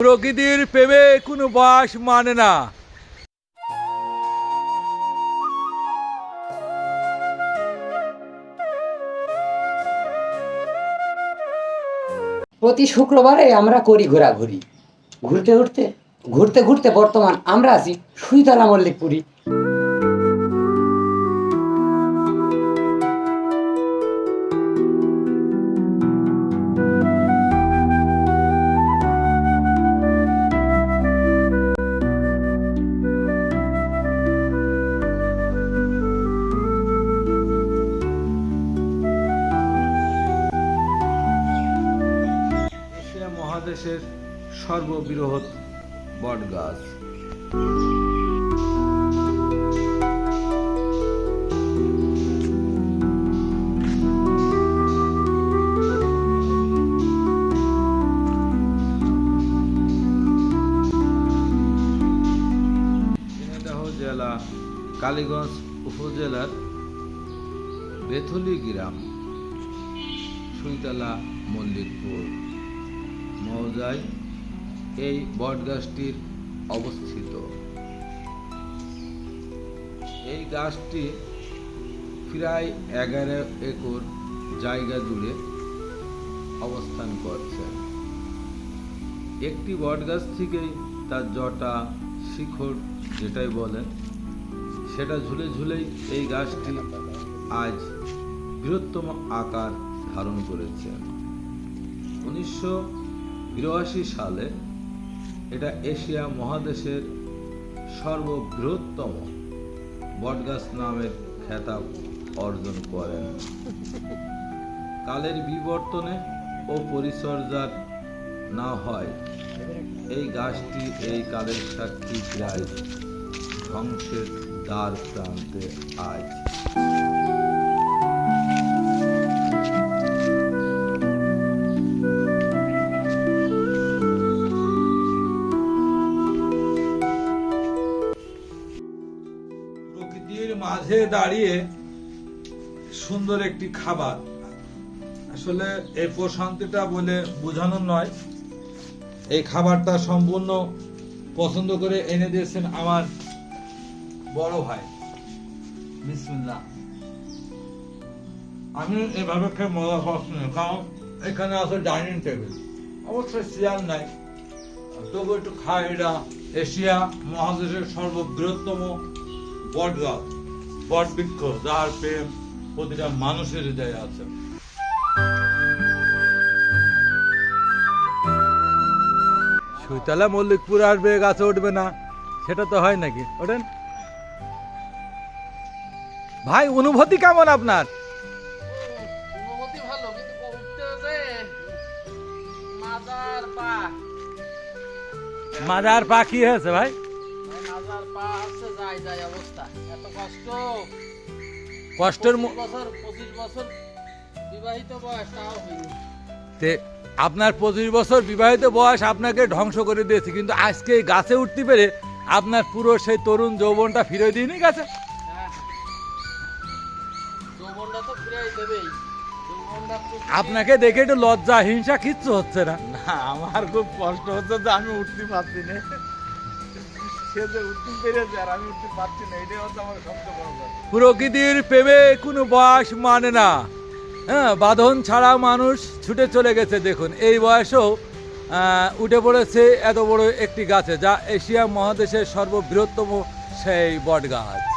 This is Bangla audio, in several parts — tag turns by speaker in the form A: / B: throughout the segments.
A: প্রকৃতির প্রেমে কোনো বাস মানে না।
B: প্রতি শুক্রবারে আমরা করি ঘোরাঘুরি। ঘুরতে ঘুরতে ঘুরতে ঘুরতে বর্তমান আমরা আছি সুইতলা মল্লিকপুরি।
A: মহাদেশের সর্ববৃহৎ বটগাছ জেলা কালীগঞ্জ উপজেলার বেথলি গ্রাম সুইতলা মল্লিকপুর। মৌজায় এই বটগাছটির অবস্থিত। এই গাছটি প্রায় এগারো একর জায়গা জুড়ে অবস্থান করছে। একটি বটগাছ থেকেই তার জটা শিখর যেটাই বলেন, সেটা ঝুলে ঝুলেই এই গাছটি আজ বৃহত্তম আকার ধারণ করেছে। উনিশশো বিরাশি সালে এটা এশিয়া মহাদেশের সর্ববৃহত্তম বটগাছ নামের খেতাব অর্জন করেন। কালের বিবর্তনে ও পরিচর্যার না হয়, এই গাছটি এই কালের সাক্ষী প্রায় ধ্বংসের দ্বার প্রান্তে আজ মাঝে দাঁড়িয়ে সুন্দর একটি খাবার। আসলে এই প্রশান্তিটা বলে বোঝানো নয়। এই খাবারটা সম্পূর্ণ পছন্দ করে এনে দিয়েছেন আমার বড় ভাই। বিসমিল্লাহ। আমি এভাবে খেয়ে মজা পাচ্ছি না, কারণ এখানে আছে ডাইনিং টেবিল। অবশ্যই চেয়ার নাই। তবু একটু খাই এটা এশিয়া মহাদেশের সর্ববৃহত্তম বট গাছ বট বৃক্ষ যার প্রেম প্রতিটা মানুষের হৃদয়ে আছে। সুইতলা মল্লিকপুর আসবে গাছে উঠবে না। সেটা তো হয় নাকি? ওঠেন। ভাই অনুভূতি কেমন আপনার?
C: অনুভূতি ভালো কিন্তু উঠতে যে মাজার
A: পাখি হয়েছে ভাই?
C: আছে যাই যাই অবস্থা। এত কষ্ট।
A: কষ্টের
C: পঁচিশ বছর পঁচিশ বছর বিবাহিত বয়স তাও হয়নি।
A: তে আপনার পঁচিশ বছর বিবাহিত বয়স আপনাকে ধ্বংস করে দিয়েছে কিন্তু আজকে এই গাছে উঠতে পেরে আপনার পুরো সেই তরুণ যৌবনটা ফিরে দিইনি গাছে?
C: হ্যাঁ যৌবনটা তো ফিরাই দেবেই। যৌবনটা তো-
A: আপনাকে দেখে একটু লজ্জা হিংসা কিচ্ছু হচ্ছে না।
D: না আমার খুব কষ্ট হচ্ছে যে আমি উঠতে পারছি না।
A: প্রকৃতির প্রেমে কোনো বয়স মানে না। হ্যাঁ বাঁধন ছাড়া মানুষ ছুটে চলে গেছে, দেখুন। এই বয়সেও উঠে পড়েছে এত বড় একটি গাছে, যা এশিয়া মহাদেশের সর্ববৃহত্তম সেই বট গাছ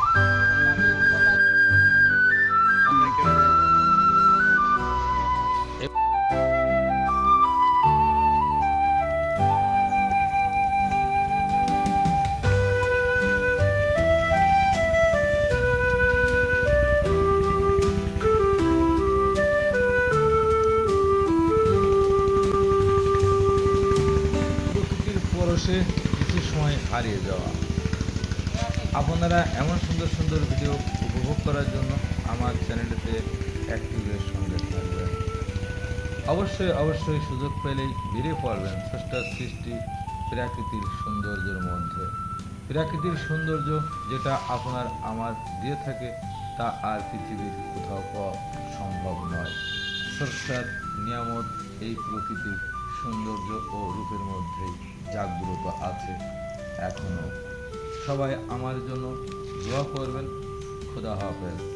A: প্রকৃতির কিছু সময় হারিয়ে যাওয়া। আপনারা এমন সুন্দর সুন্দর ভিডিও উপভোগ করার জন্য আমার চ্যানেলটিতে অ্যাক্টিভের সঙ্গে থাকবেন। অবশ্যই অবশ্যই সুযোগ পেলেই বেরিয়ে পড়বেন স্রষ্টার সৃষ্টি প্রাকৃতিক সৌন্দর্যের মধ্যে। প্রাকৃতিক সৌন্দর্য যেটা আপনার আমার দিয়ে থাকে, তা আর পৃথিবীর কোথাও পাওয়া সম্ভব নয়। স্রষ্টার নিয়ামত এই প্রকৃতির সৌন্দর্য ও রূপের মধ্যে জাগ্রত আছে এখনও সবাই আমার জন্য দোয়া করবেন। খোদা হাফেজ।